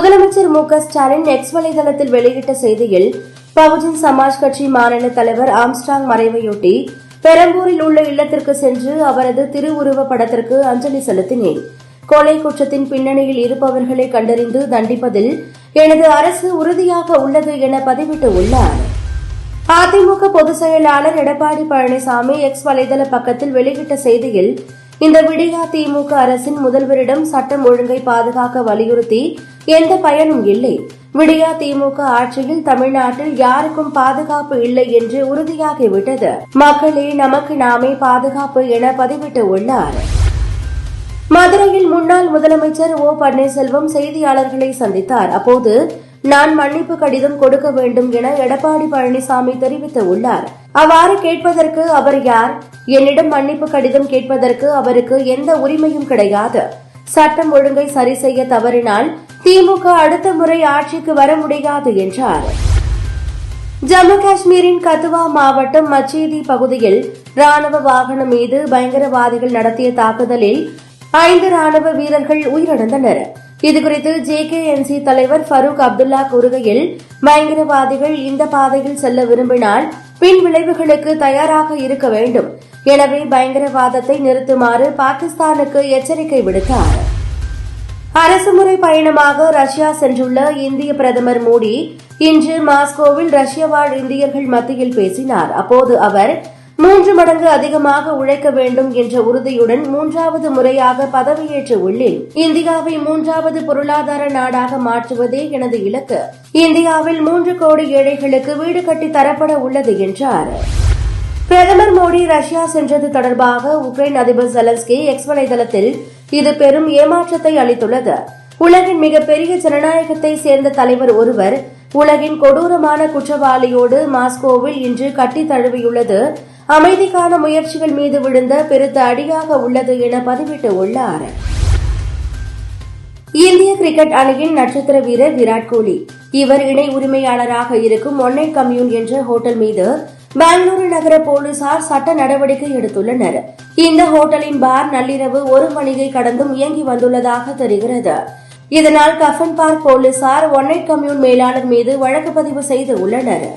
முதலமைச்சர் மு க ஸ்டாலின் எக்ஸ் வலைதளத்தில் வெளியிட்ட செய்தியில் பகுஜன் சமாஜ் கட்சி மாநில தலைவர் ஆம்ஸ்டாங் மறைவையொட்டி பெரம்பூரில் உள்ள இல்லத்திற்கு சென்று அவரது திருவுருவப் படத்திற்கு அஞ்சலி செலுத்தினேன். கொலை குற்றத்தின் பின்னணியில் இருப்பவர்களை கண்டறிந்து தண்டிப்பதில் எனது அரசு உறுதியாக உள்ளது என பதிவிட்டுள்ளார் அதிமுக பொதுச் செயலாளர் எடப்பாடி பழனிசாமி எக்ஸ் வலைதள பக்கத்தில் வெளியிட்ட செய்தியில் இந்த விடியா திமுக அரசின் முதல்வரிடம் சட்டம் ஒழுங்கை பாதுகாக்க வலியுறுத்தி எந்த பயனும் இல்லை. விடியா திமுக ஆட்சியில் தமிழ்நாட்டில் யாருக்கும் பாதுகாப்பு இல்லை என்று உறுதியாகிவிட்டது. மக்களே நமக்கு நாமே பாதுகாப்பு என பதிவிட்டு உள்ளார். மதுரையில் முன்னாள் முதலமைச்சர் ஓ பன்னீர்செல்வம் செய்தியாளர்களை சந்தித்தார். அப்போது நான் மன்னிப்பு கடிதம் கொடுக்க வேண்டும் என எடப்பாடி பழனிசாமி தெரிவித்துள்ளார். அவ்வாறு கேட்பதற்கு அவர் யார்? என்னிடம் மன்னிப்பு கடிதம் கேட்பதற்கு அவருக்கு எந்த உரிமையும் கிடையாது. சட்டம் ஒழுங்கை சரி செய்ய தவறினால் திமுக அடுத்த முறை ஆட்சிக்கு வர முடியாது என்றார். ஜம்மு காஷ்மீரின் கத்துவா மாவட்டம் மச்சேதி பகுதியில் ராணுவ வாகனம் மீது பயங்கரவாதிகள் நடத்திய தாக்குதலில் ஐந்து ராணுவ வீரர்கள் உயிரிழந்தனர். இதுகுறித்து ஜேகேஎன்சி தலைவர் ஃபரூக் அப்துல்லா கூறுகையில் பயங்கரவாதிகள் இந்த பாதையில் செல்ல விரும்பினால் பின் விளைவுகளுக்கு தயாராக இருக்க வேண்டும். எனவே பயங்கரவாதத்தை நிறுத்துமாறு பாகிஸ்தானுக்கு எச்சரிக்கை விடுத்தார். அரசுமுறை பயணமாக ரஷ்யா சென்றுள்ள இந்திய பிரதமர் மோடி இன்று மாஸ்கோவில் ரஷ்ய வாழ் இந்தியர்கள் மத்தியில் பேசினார். அப்போது அவர் மூன்று மடங்கு அதிகமாக உழைக்க வேண்டும் என்ற உறுதியுடன் மூன்றாவது முறையாக பதவியேற்ற உள்ளேன். இந்தியாவை மூன்றாவது பொருளாதார நாடாக மாற்றுவதே எனது இலக்கு. இந்தியாவில் மூன்று கோடி ஏழைகளுக்கு வீடு கட்டி தரப்பட உள்ளது என்றார். பிரதமர் மோடி ரஷ்யா சென்றது தொடர்பாக உக்ரைன் அதிபர் செலன்ஸ்கி எக்ஸ் வலைதளத்தில் இது பெரும் ஏமாற்றத்தை அளித்துள்ளது. உலகின் மிகப்பெரிய ஜனநாயகத்தை சேர்ந்த தலைவர் ஒருவர் உலகின் கொடூரமான குற்றவாளியோடு மாஸ்கோவில் இன்று கட்டி தழுவியுள்ளது. அமைதிக்கான முயற்சிகள் மீது விழுந்த பெருத்த அடியாக உள்ளது என பதிவிட்டுள்ளார். இந்திய கிரிக்கெட் அணியின் நட்சத்திர வீரர் விராட் கோலி. இவர் இணை உரிமையாளராக இருக்கும் ஒன்னை கம்யூன் என்ற ஹோட்டல் மீது பெங்களூரு நகர போலீசார் சட்ட நடவடிக்கை எடுத்துள்ளனர். இந்த ஹோட்டலின் பார் நள்ளிரவு ஒரு மணியை கடந்தும் இயங்கி வந்துள்ளதாக தெரிகிறது. இதனால் கஃபன் பார்க் போலீசார் ஒன்னை கம்யூன் மேலாளர் மீது வழக்கு பதிவு செய்து உள்ளனர்.